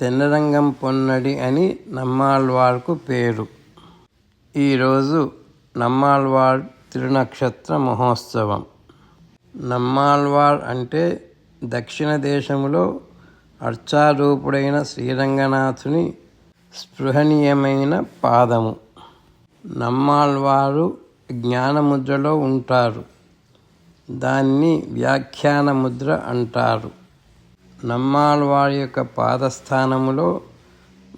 తెన్నరంగం పొన్నడి అని నమ్మాళ్వార్కు పేరు. ఈరోజు నమ్మాళ్వార్ తిరునక్షత్ర మహోత్సవం. నమ్మాళ్వార్ అంటే దక్షిణ దేశంలో అర్చారూపుడైన శ్రీరంగనాథుని స్పృహనీయమైన పాదము. నమ్మాళ్వారు జ్ఞానముద్రలో ఉంటారు. దాన్ని వ్యాఖ్యాన ముద్ర అంటారు. నమ్మాళ్వారి యొక్క పాదస్థానములో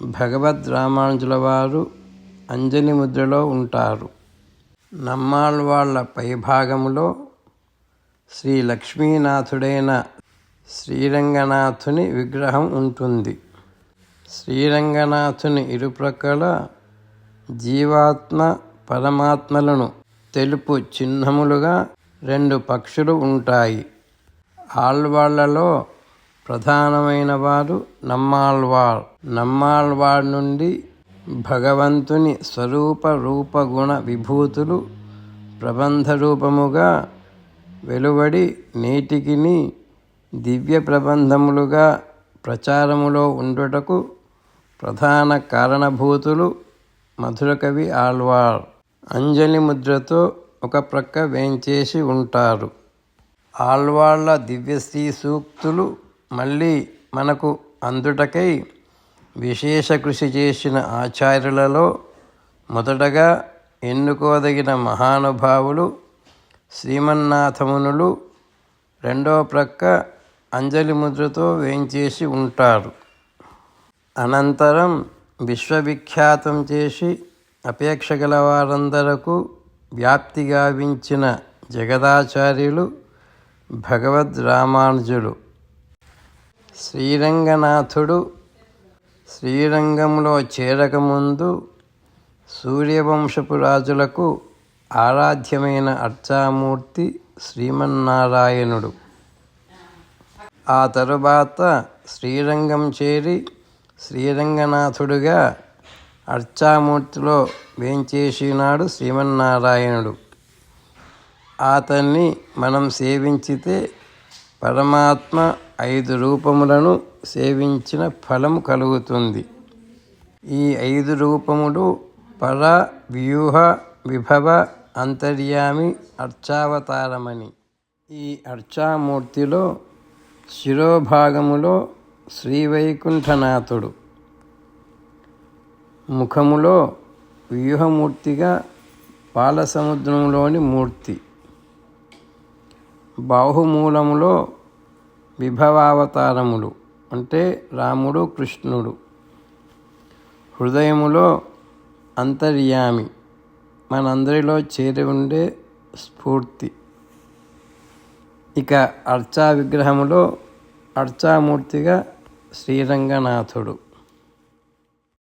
భగవద్ రామానుజుల వారు అంజని ముద్రలో ఉంటారు. నమ్మాళ్వాళ్ళ పైభాగములో శ్రీ లక్ష్మీనాథుడైన శ్రీరంగనాథుని విగ్రహం ఉంటుంది. శ్రీరంగనాథుని ఇరుప్రక్కల జీవాత్మ పరమాత్మలను తెలుపు చిహ్నములుగా రెండు పక్షులు ఉంటాయి. ఆళ్వాళ్ళలో ప్రధానమైన వారు నమ్మాళ్వార్ నమ్మాళ్వార్ నుండి భగవంతుని స్వరూప రూప గుణ విభూతులు ప్రబంధ రూపముగా వెలువడి నేటికిని దివ్య ప్రబంధములుగా ప్రచారములో ఉండుటకు ప్రధాన కారణభూతులు మధురకవి ఆళ్వార్ అంజలి ముద్రతో ఒక ప్రక్క వేంచేసి ఉంటారు. ఆళ్వాళ్ళ దివ్యశ్రీ సూక్తులు మళ్ళీ మనకు అందుటకై విశేష కృషి చేసిన ఆచార్యులలో మొదటగా ఎన్నుకోదగిన మహానుభావులు శ్రీమన్నాథమునులు రెండో ప్రక్క అంజలి ముద్రతో వేంచేసి ఉంటారు. అనంతరం విశ్వవిఖ్యాతం చేసి అపేక్ష గల వారందరకు వ్యాప్తి గావించిన జగదాచార్యులు భగవద్ రామానుజులు శ్రీరంగనాథుడు శ్రీరంగంలో చేరకముందు సూర్యవంశపు రాజులకు ఆరాధ్యమైన అర్చామూర్తి శ్రీమన్నారాయణుడు. ఆ తరువాత శ్రీరంగం చేరి శ్రీరంగనాథుడుగా అర్చామూర్తిలో వేంచేసినాడు శ్రీమన్నారాయణుడు. అతన్ని మనం సేవించితే పరమాత్మ ఐదు రూపములను సేవించిన ఫలము కలుగుతుంది. ఈ ఐదు రూపములు పర వ్యూహ విభవ అంతర్యామి అర్చావతారమని. ఈ అర్చామూర్తిలో శిరోభాగములో శ్రీవైకుంఠనాథుడు. ముఖములో వ్యూహమూర్తిగా పాలసముద్రంలోని మూర్తి. బాహుమూలములో విభవావతారములు అంటే రాముడు కృష్ణుడు. హృదయములో అంతర్యామి మనందరిలో చేరి ఉండే స్ఫూర్తి. ఇక అర్చా విగ్రహములో అర్చామూర్తిగా శ్రీరంగనాథుడు.